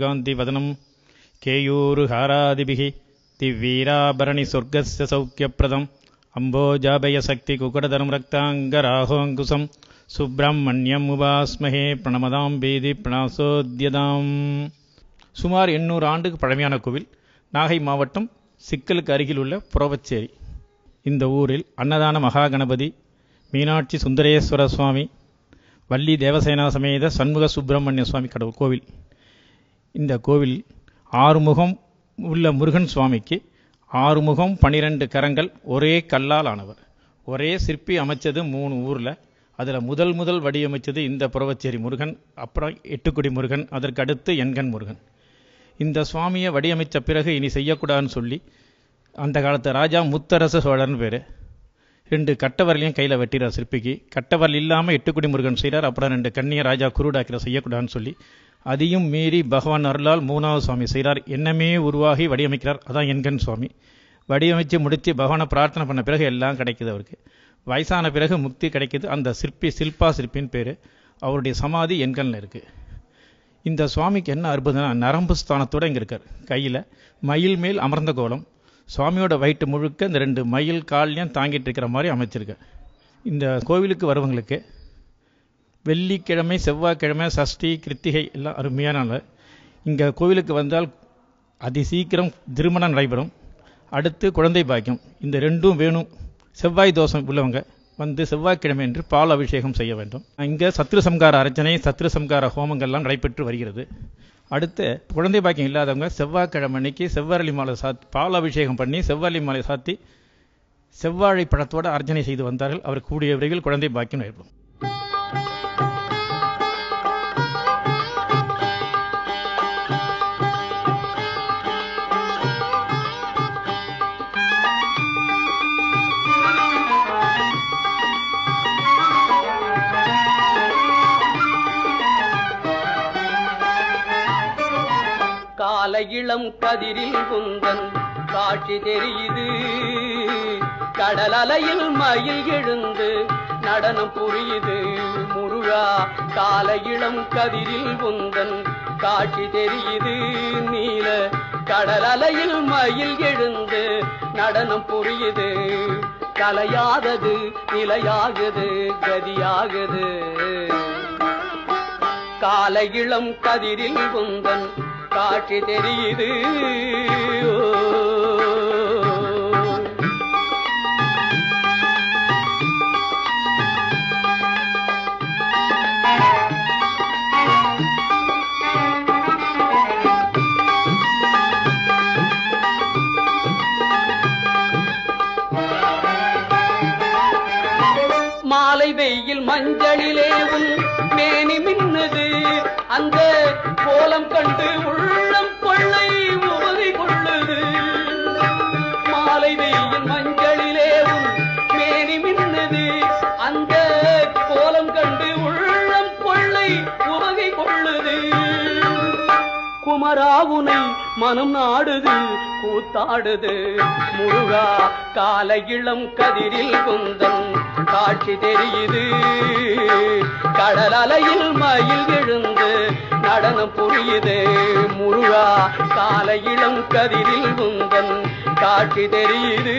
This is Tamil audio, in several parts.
कान्तिवदनं केयूरुहारादिभिः दिव्वीराभरणि स्वर्गस्य सौख्यप्रदम् अम्बोजाभयशक्तिकुकुटधरं रक्ताङ्गराहोऽङ्कुशं சுப்பிரமணியம் உபாஸ்மஹே பிரணமதாம் பேதி பிரணாசோத்யதாம் சுமார் எண்ணூறு ஆண்டுக்கு பழமையான கோவில் நாகை மாவட்டம் சிக்கலுக்கு அருகில் உள்ள புறவச்சேரி இந்த ஊரில் அன்னதான மகா கணபதி மீனாட்சி சுந்தரேஸ்வர சுவாமி வள்ளி தேவசேனா சமேத சண்முக சுப்பிரமணிய சுவாமி கடவுள் கோவில். இந்த கோவில் ஆறுமுகம் உள்ள முருகன் சுவாமிக்கு ஆறுமுகம் பனிரெண்டு கரங்கள் ஒரே கல்லால் ஆனவர் ஒரே சிற்பி அமைச்சது மூணு ஊரில். அதில் முதல் முதல் வடிவமைச்சது இந்த புறவச்சேரி முருகன் அப்புறம் எட்டுக்குடி முருகன் அதற்கு அடுத்து எண்கண் முருகன். இந்த சுவாமியை வடிவமைத்த பிறகு இனி செய்யக்கூடாதுன்னு சொல்லி அந்த காலத்து ராஜா முத்தரச சோழர்னு பேர். ரெண்டு கட்டவரலையும் கையில் வெட்டிறார் சிற்பிக்கு. கட்டவரல் இல்லாமல் எட்டுக்குடி முருகன் செய்கிறார் அப்புறம் ரெண்டு கண்ணியை ராஜா குருடாக்கிற செய்யக்கூடாதுன்னு சொல்லி. அதையும் மீறி பகவான் அருளால் மூணாவது சுவாமி செய்கிறார் என்னமே உருவாகி வடிவமைக்கிறார். அதான் எண்கண் சுவாமி. வடிவமைச்சு முடித்து பகவானை பிரார்த்தனை பண்ண பிறகு எல்லாம் கிடைக்குது அவருக்கு. வயசான பிறகு முக்தி கிடைக்குது. அந்த சிற்பி சில்பா சிற்பின்னு பேர். அவருடைய சமாதி எண்கண்ணில் இருக்குது இந்த சுவாமிக்கு என்ன அற்புதம்னா நரம்பு ஸ்தானத்தோடு இங்கே இருக்கார். கையில் மயில் மேல் அமர்ந்த கோலம். சுவாமியோட வயிற்று முழுக்க இந்த ரெண்டு மயில் கால்லையும் தாங்கிட்டு இருக்கிற மாதிரி அமைச்சிருக்கேன் இந்த கோவிலுக்கு வரவங்களுக்கு வெள்ளிக்கிழமை செவ்வாய்க்கிழமை சஷ்டி கிருத்திகை எல்லாம் அருமையான நாள். இங்கே கோவிலுக்கு வந்தால் அதி சீக்கிரம் திருமணம் நடைபெறும். அடுத்து குழந்தை பாக்கியம். இந்த ரெண்டும் வேணும். செவ்வாய் தோஷம் உள்ளவங்க வந்து செவ்வாய்க்கிழமை என்று பால் அபிஷேகம் செய்ய வேண்டும். இங்கே சத்ரு சம்கார அர்ச்சனை சத்ரு சம்கார ஹோமங்கள்லாம் நடைபெற்று வருகிறது. அடுத்து குழந்தை பாக்கியம் இல்லாதவங்க செவ்வாய்க்கிழமை அன்னைக்கு செவ்வரளி மாலை சாத்தி பால் அபிஷேகம் பண்ணி செவ்வரளி மாலை சாத்தி செவ்வாழை பழத்தோடு அர்ச்சனை செய்து வந்தார்கள். அவர் கூடிய விரைவில் குழந்தை பாக்கியம் ஏற்படும். இளம் கதிரில் குந்தன். காட்சி தெரியுது. கடல் அலையில் மயில் எழுந்து நடனம் புரியுது. முருகா கால இளம் கதிரில் குந்தன் காட்சி தெரியுது. நீல கடல் அலையில் மயில் எழுந்து நடனம் புரியுது. கலையாதது நிலையாகுது கதியாகுது. கால இளம் கதிரில் குந்தன் காட்சி தெரியுது. ஓ குமராவுனை மனம் நாடுது கூத்தாடுது. முருகா கால இளம் கதிரில் குந்தன் காட்சி தெரியுது. கடல் அலையில் மயில் எழுந்து நடனம் புரியுது. முருகா கால இளம் கதிரில் குந்தன் காட்சி தெரியுது.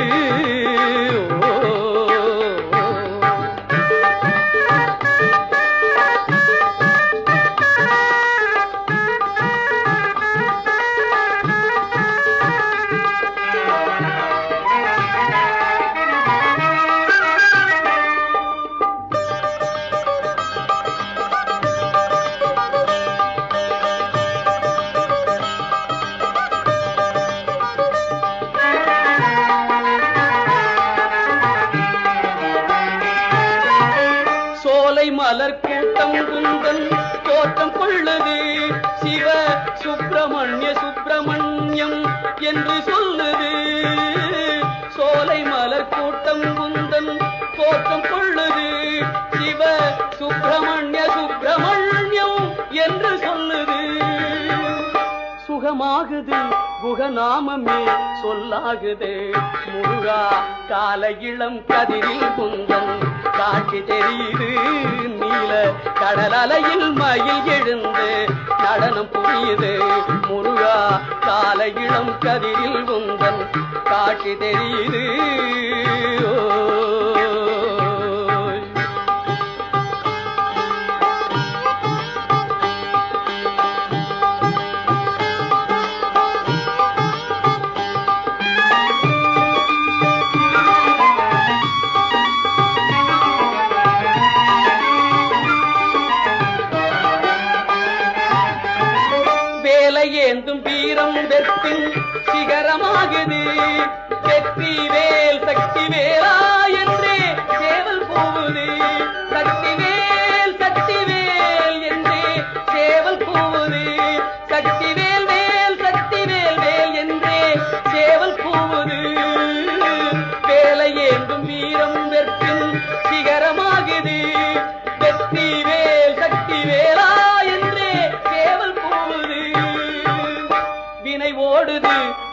என்று சொல்லுது. சோலை மலர் கூட்டம் குந்தன் தோற்றம் கொள்ளுது. சிவ சுப்பிரமணிய சுப்பிரமணியம் என்று சொல்லுது. சுகமாகுது குகநாமமே சொல்லாகுது. முருகா கால இளம் கதிரில் குந்தன். காட்சி தெரியுது மயில நீல கடல் அலையில் மயில் எழுந்து நடனம் புரியுது. முருகா கால இளம் கதிரில் உந்தன் காட்சி தெரியுது. ஓ.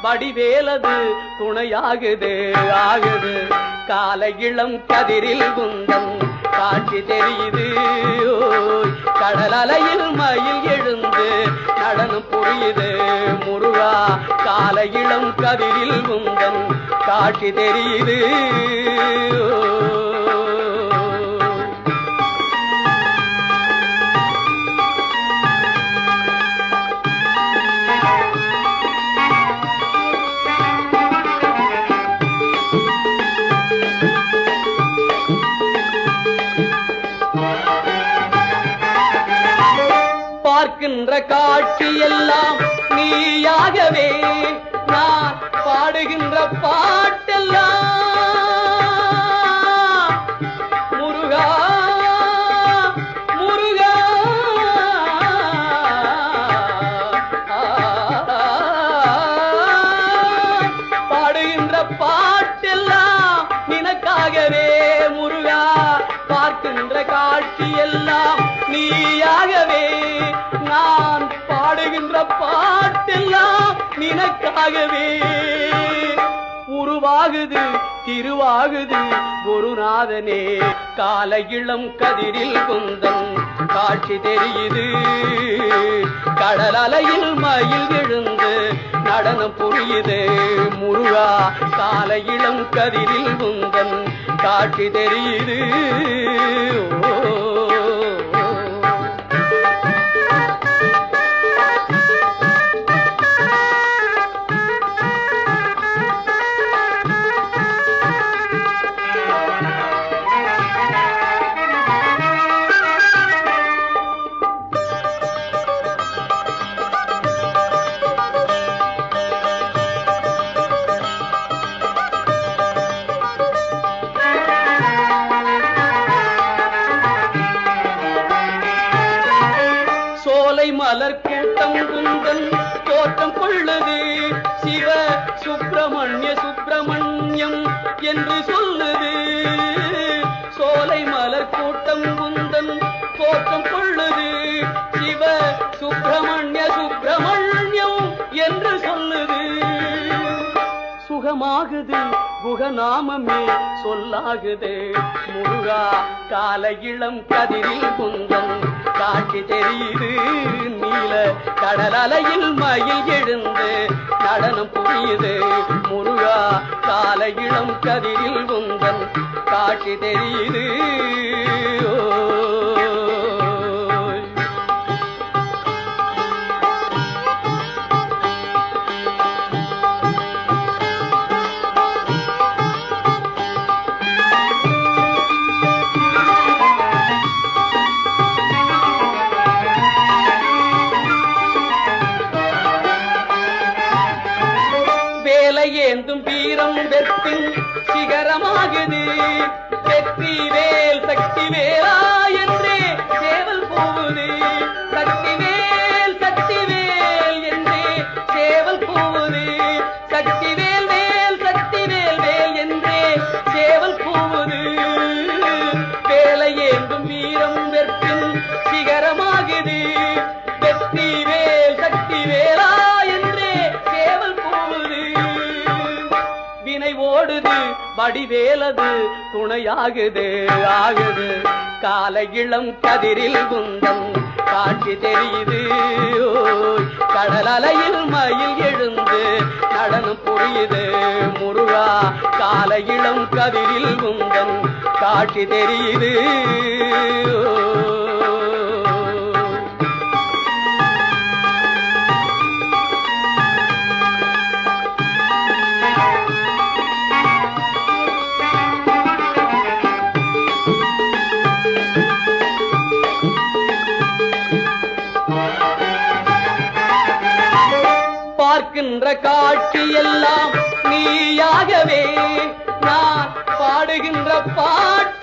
வடிவேலது துணையாகுது ஆகுது. கால இளம் கதிரில் குந்தம் காட்சி தெரியுது. ஓய், கடல் அலையில் மயில் எழுந்து நடனம் புரியுது. முருகா கால இளம் கதிரில் குந்தம் காட்சி தெரியுது. பார்க்கின்ற காட்சி எல்லாம் நீயாகவே நான் பாடுகின்ற பாட்டெல்லாம் ஆகவே உருவாகுது திருவாகுது குருநாதனே. கால இளம் கதிரில் குந்தம் காட்சி தெரியுது. கடல் அலையில் மயில் எழுந்து நடனம் புரியுது. முருகா கால இளம் கதிரில் குந்தம் காட்சி தெரியுது. ஓ என்று சொல்லுது. சோலை மலர் கூட்டம் குந்தன் தோற்றம் கொள்ளுது. சிவ சுப்பிரமணிய சுப்பிரமணியம் என்று சொல்லுது. சுகமாகுது. குகநாமமே சொல்லாகுதே. முருகா கால இளம் கதிரில் குந்தம் காட்சி தெரியுது நீல கடல் அலையில் மயில் எழுந்து. நடனம் புரியுது முருகா கால இளம் கதிரில் குந்தம் காட்சி தெரியுது வீரம் சிகரமாகுது வெற்றி வேல் சக்தி வேலா வடிவேலது துணையாகுது ஆகுது. கால இளம் கதிரில் குந்தம் காட்சி தெரியுது. ஓய், கடல் அலையில் மயில் எழுந்து நடனம் புரியுது. முருகா கால இளம் கதிரில் குந்தம் காட்சி தெரியுது. ஓய். காட்சி எல்லாம் நீயாகவே நான் பாடுகின்ற பாட்டு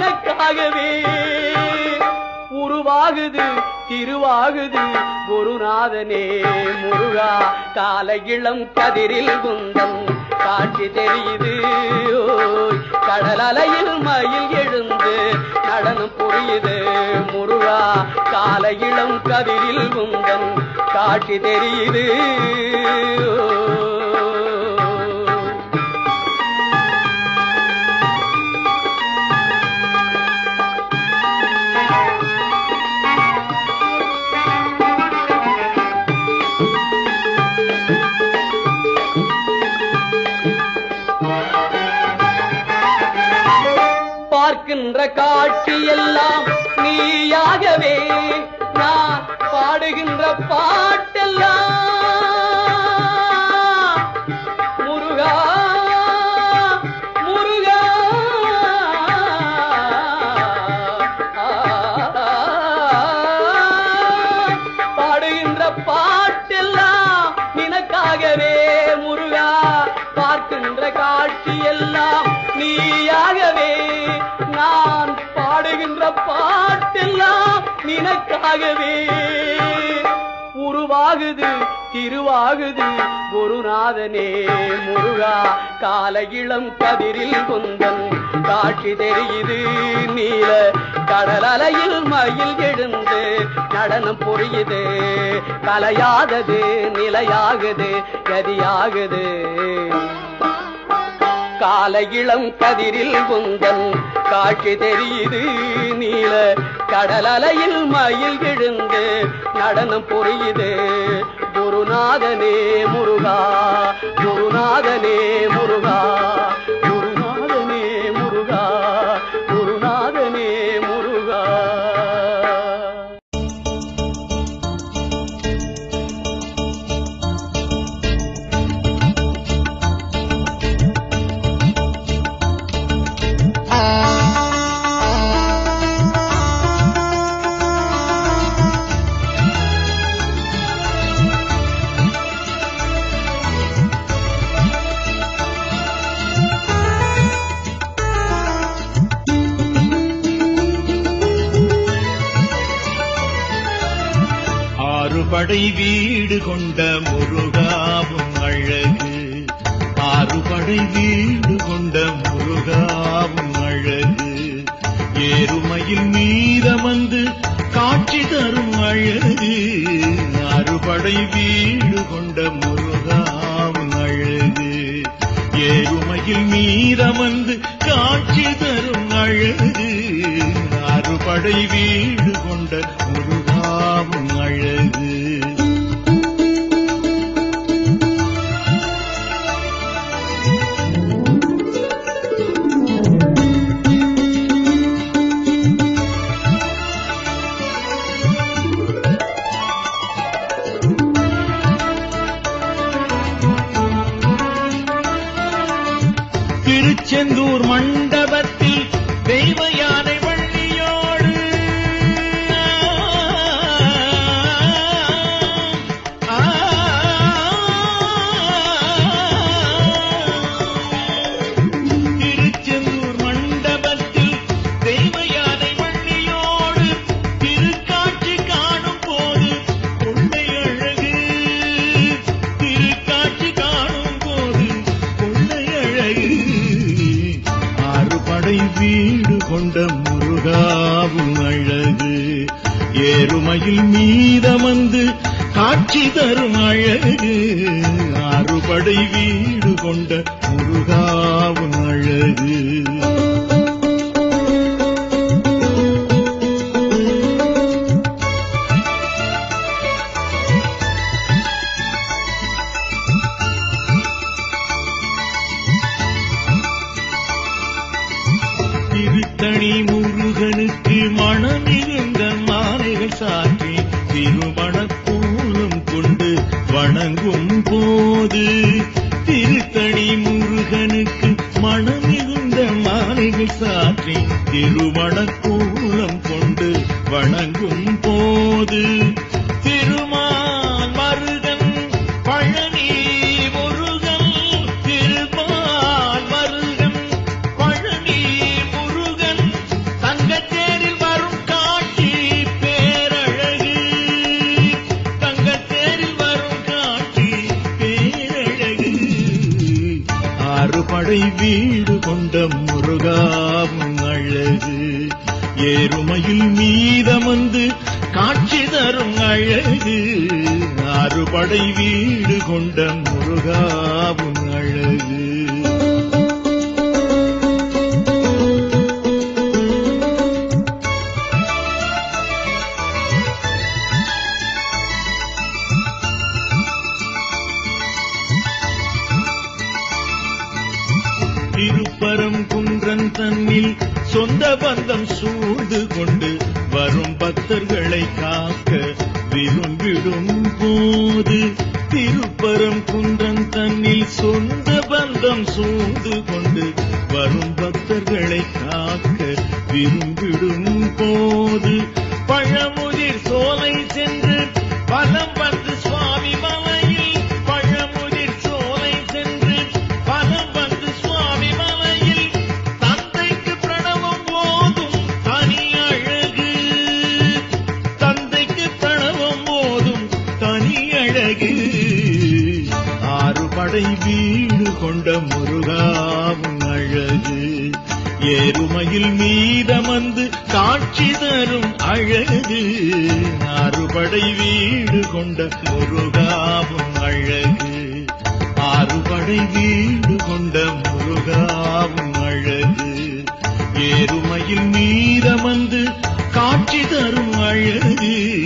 பாட்டெல்லாம் உருவாகுது திருவாகுது குருநாதனே முருகா. கால இளம் கதிரில் குந்தம் காட்சி தெரியுது. ஓய், கடல் அலையில் மயில் எழுந்து நடனம் புரியுது முருகா. கால இளம் கதிரில் குந்தம் காட்சி தெரியுது. ஓய். காட்சியெல்லாம் நீயாகவே நான் பாடுகின்ற பாட்டெல்லாம் நினக்காகவே உருவாகுது திருவாகுது குருநாதனே. முருகா கால இளம் கதிரில் குந்தன். காட்சி தெரியுது நீல கடல் அலையில் மயில் எழுந்து நடனம் புரியுது. கலையாதது நிலையாகுது கதியாகுது. கால இளம் கதிரில் குந்தன். காட்சி தெரியுது நீல கடல் அலையில் மயில் எழுந்து நடனம் புரியுது குருநாதனே முருகா குருநாதனே முருகா. வீடு மடை வீடு கொண்ட முருகாவும் அழகு. ஏறுமையில் மீதமந்து காட்சி தரும் அழகு. ஆறுபடை வீடு கொண்ட முருகாவும் அழகு. திருமணக்கூலம் கொண்டு வணங்கும் போது குன்றன் தன்னில் சொந்த பந்தம் சூழ்ந்து கொண்டு வரும் பக்தர்களை காக்க விரும்பிடும் போது திருப்பரம் குன்றன் தன்னில் சொந்த பந்தம் சூழ்ந்து கொண்டு வரும் பக்தர்களை காக்க விரும்பிடும் போது பழமுதிர் சோலை சென்று பலம் பந்த பெருமையில் மீதமந்து காட்சி தரும் அழகு ஆறுபடை வீடு கொண்ட முருகாவும் அழகு. ஆறுபடை வீடு கொண்ட முருகாவும் அழகு. ஏறுமையில் மீதமந்து காட்சி தரும் அழகு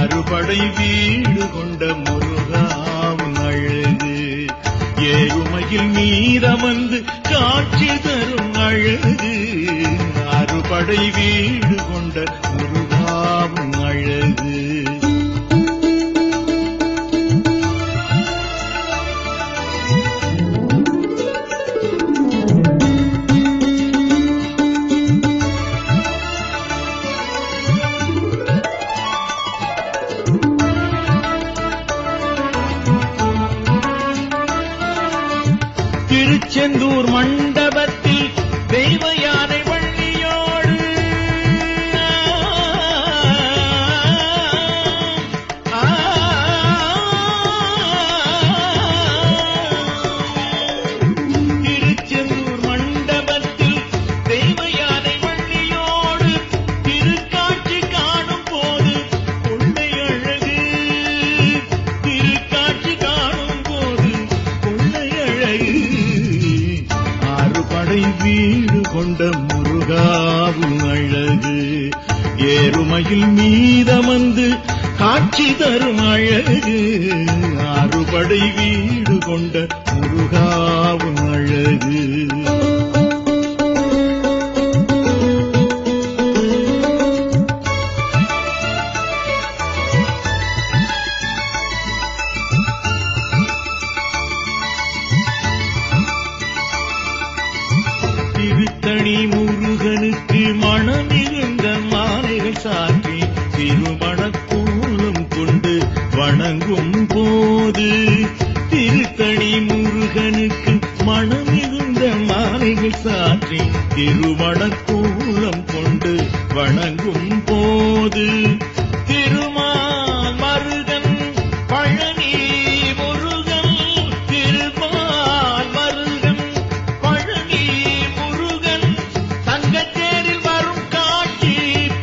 அறுபடை வீடு கொண்ட முருகாவும் அழகு. ஏழுமையில் மீதமந்து காட்சி தரும் அழகு அறுபடை வீடு கொண்ட முருகாவும் அழகு. திருச்செந்தூர் மண்டபத்தில் முருகாவும் திருவடக்கூலம் கொண்டு வணங்கும் போது திருமால் மருகன் பழனி முருகன் திருமால் மருகன் பழனி முருகன் தங்கத்தேரில் வரும் காட்சி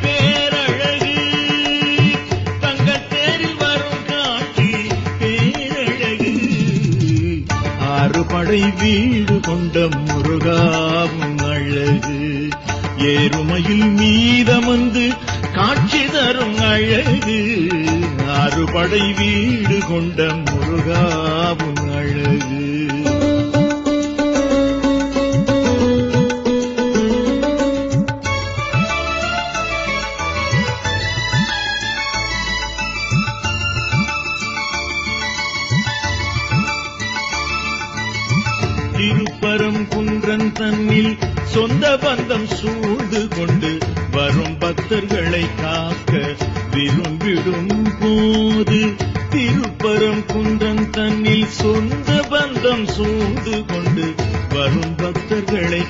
பேரழகு. தங்கத்தேரில் வரும் காட்சி பேரழகு. ஆறு வீடு கொண்ட முருகாவும் அழகு. ஏறுமையில் மீதமந்து காட்சி தரும் அழகு. ஆறுபடை வீடு கொண்ட முருகாவும் அழகு. சொந்த பந்தம் சூழ்ந்து கொண்டு வரும் பக்தர்களை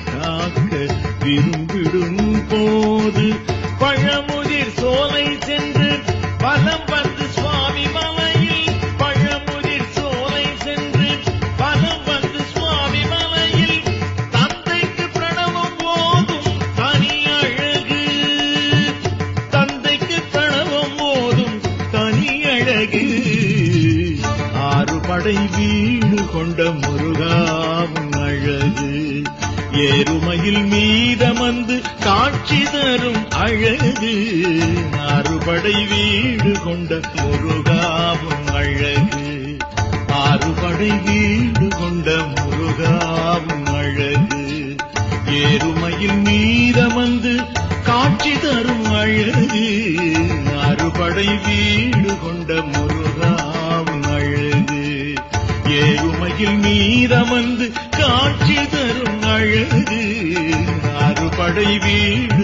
அழகு ஏறுமையில் நீரமந்து காட்சி தரும் அழகு அறுபடை வீடு கொண்ட முருகாம் அழகு. ஏழுமையில் நீரமந்து காட்சி தரும் அழகு அறுபடை வீடு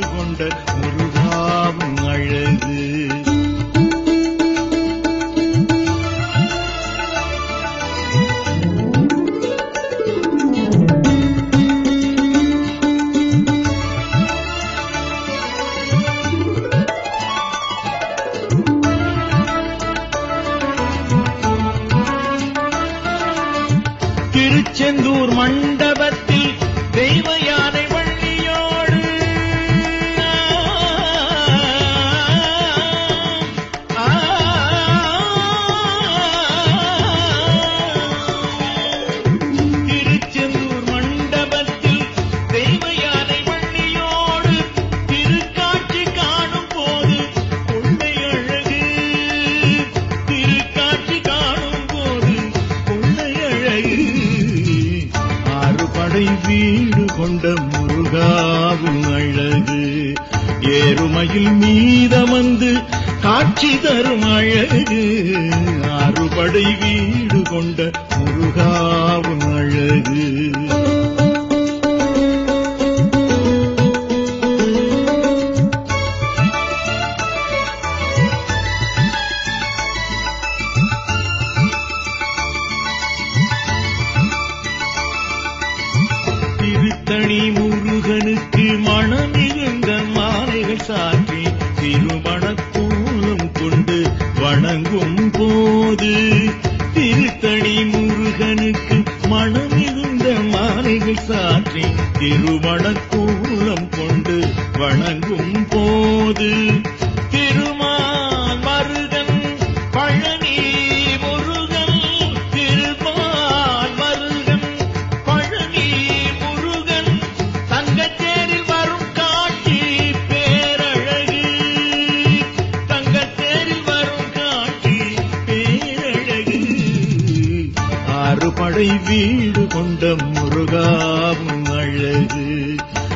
திரும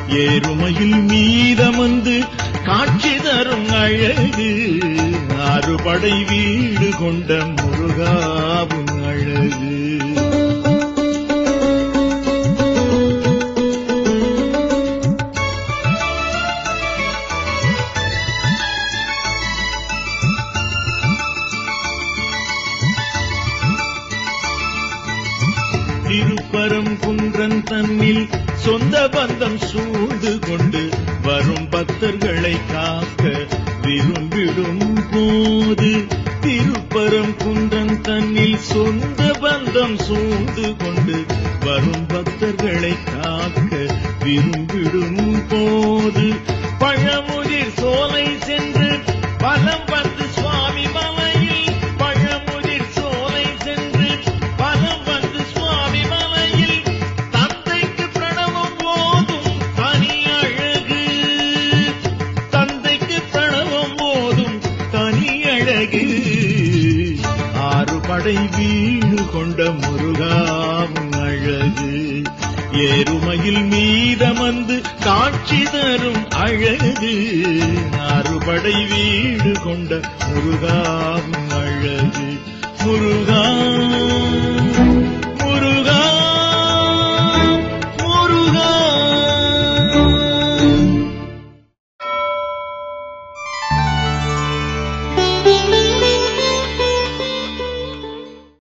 ஏறுமையில் மீதமந்து காட்சி தரும் அழகு ஆறுபடை வீடு கொண்ட முருகாவும் அழகு. ஆறுபடை